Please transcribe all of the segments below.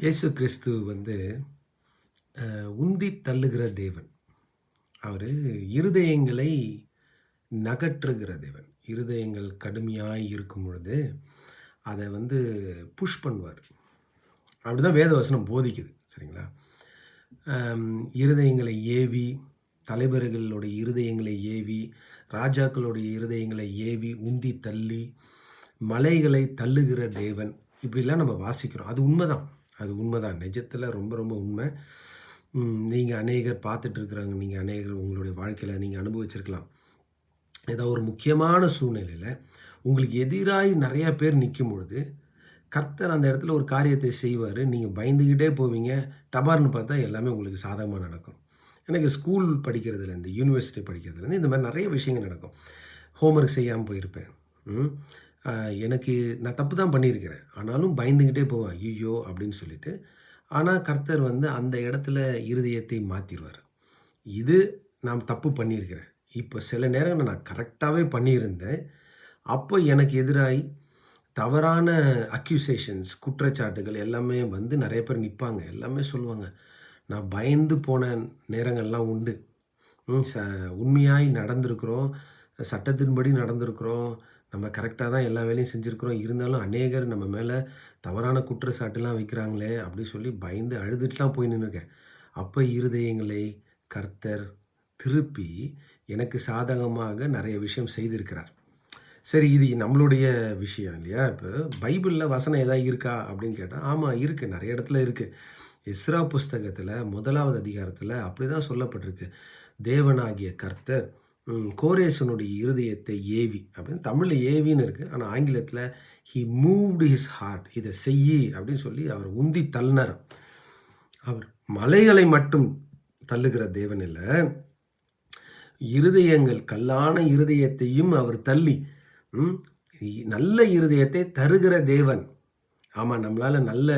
இயேசு கிறிஸ்து வந்து உந்தி தள்ளுகிற தேவன். அவர் இருதயங்களை நகற்றுகிற தேவன். இருதயங்கள் கடுமையாக இருக்கும் பொழுது அதை வந்து புஷ் பண்ணுவார். அப்படிதான் வேதவசனம் போதிக்குது சரிங்களா? இருதயங்களை ஏவி தலைவர்களுடைய இருதயங்களை ஏவி ராஜாக்களுடைய இருதயங்களை ஏவி உந்தி தள்ளி மலைகளை தள்ளுகிற தேவன். இப்படிலாம் நம்ம வாசிக்கிறோம். அது உண்மைதான். அது உண்மைதான். நிஜத்தில் ரொம்ப ரொம்ப உண்மை. நீங்கள் அநேகர் பார்த்துட்டு இருக்கிறாங்க நீங்கள் அநேகர் உங்களுடைய வாழ்க்கையில் நீங்கள் அனுபவிச்சிருக்கலாம். ஏதோ ஒரு முக்கியமான சூழ்நிலையில் உங்களுக்கு எதிராக நிறையா பேர் நிற்கும் பொழுது கர்த்தர் அந்த இடத்துல ஒரு காரியத்தை செய்வார். நீங்கள் பயந்துக்கிட்டே போவீங்க. டபார்னு பார்த்தா எல்லாமே உங்களுக்கு சாதகமாக நடக்கும். எனக்கு ஸ்கூல் படிக்கிறதுலேருந்து யூனிவர்சிட்டி படிக்கிறதுலேருந்து இந்த மாதிரி நிறைய விஷயங்கள் நடக்கும். ஹோம்ஒர்க் செய்யாமல் போயிருப்பேன். ம். எனக்கு நான் தப்பு தான் பண்ணியிருக்கிறேன். ஆனாலும் பயந்துக்கிட்டே போவேன். ஐயோ! அப்படின்னு சொல்லிட்டு. ஆனால் கர்த்தர் வந்து அந்த இடத்துல இருதயத்தை மாற்றிடுவார் இது நான் தப்பு பண்ணியிருக்கிறேன். இப்போ சில நேரங்களில் நான் கரெக்டாகவே பண்ணியிருந்தேன். அப்போ எனக்கு எதிராகி தவறான அக்யூசேஷன்ஸ் குற்றச்சாட்டுகள் எல்லாமே வந்து நிறைய பேர் நிற்பாங்க எல்லாமே சொல்லுவாங்க. நான் பயந்து போன நேரங்கள்லாம் உண்டு. ச உண்மையாய் நடந்திருக்கிறோம். சட்டத்தின்படி நடந்திருக்கிறோம். நம்ம கரெக்டாக தான் எல்லா வேலையும் செஞ்சுருக்குறோம். இருந்தாலும் அநேகர் நம்ம மேலே தவறான குற்றச்சாட்டுலாம் வைக்கிறாங்களே அப்படி சொல்லி பயந்து அழுதுட்டுலாம் போய் நின்றுருக்கேன் அப்போ இருதயங்களை கர்த்தர் திருப்பி எனக்கு சாதகமாக நிறைய விஷயம் செய்திருக்கிறார். சரி இது நம்மளுடைய விஷயம் இல்லையா? இப்போ பைபிளில் வசனம் ஏதாவது இருக்கா அப்படின்னு கேட்டால் ஆமாம் இருக்குது நிறைய இடத்துல இருக்குது இஸ்ரா புஸ்தகத்தில் முதலாவது அதிகாரத்தில் அப்படி தான் சொல்லப்பட்டிருக்கு. தேவனாகிய கர்த்தர் கோரேசனுடைய இருதயத்தை ஏவி அப்படின்னு தமிழில் ஏவின்னு இருக்குது ஆனால் ஆங்கிலத்தில் ஹி மூவ்டு ஹிஸ் ஹார்ட் இதை செய்யி அப்படின்னு சொல்லி அவர் உந்தி தள்ளினார் அவர் மலைகளை மட்டும் தள்ளுகிற தேவன் இல்லை. இருதயங்கள் கல்லான இருதயத்தையும் அவர் தள்ளி நல்ல இருதயத்தை தருகிற தேவன். ஆமாம் நம்மளால் நல்ல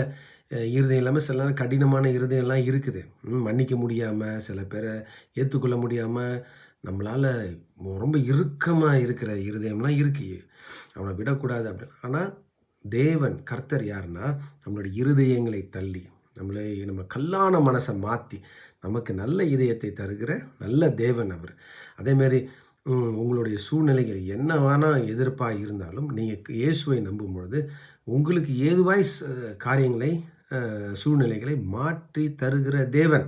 இருதயம் இல்லாமல் சில நேரம் கடினமான இருதயம்லாம் இருக்குது. ம், மன்னிக்க முடியாமல் சில பேரை ஏற்றுக்கொள்ள முடியாமல் நம்மளால் ரொம்ப இறுக்கமாக இருக்கிற இருதயம்லாம் இருக்கு. அவனை விடக்கூடாது அப்படின்னு ஆனால் தேவன் கர்த்தர் யாருன்னா நம்மளுடைய இருதயங்களை தள்ளி நம்மளை நம்ம கல்லான மனசை மாற்றி நமக்கு நல்ல இதயத்தை தருகிற நல்ல தேவன் அவர். அதேமாரி உங்களுடைய சூழ்நிலைகள் என்னவான எதிர்ப்பாக இருந்தாலும் நீங்கள் இயேசுவை நம்பும் பொழுது உங்களுக்கு ஏதுவாய் காரியங்களை சூழ்நிலைகளை மாற்றி தருகிற தேவன்.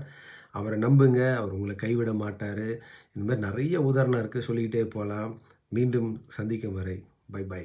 அவரை நம்புங்க அவர் உங்களை கைவிட மாட்டார். இந்த மாதிரி நிறைய உதாரணம் இருக்குது சொல்லிக்கிட்டே போகலாம். மீண்டும் சந்திக்கும் வரை. Bye bye.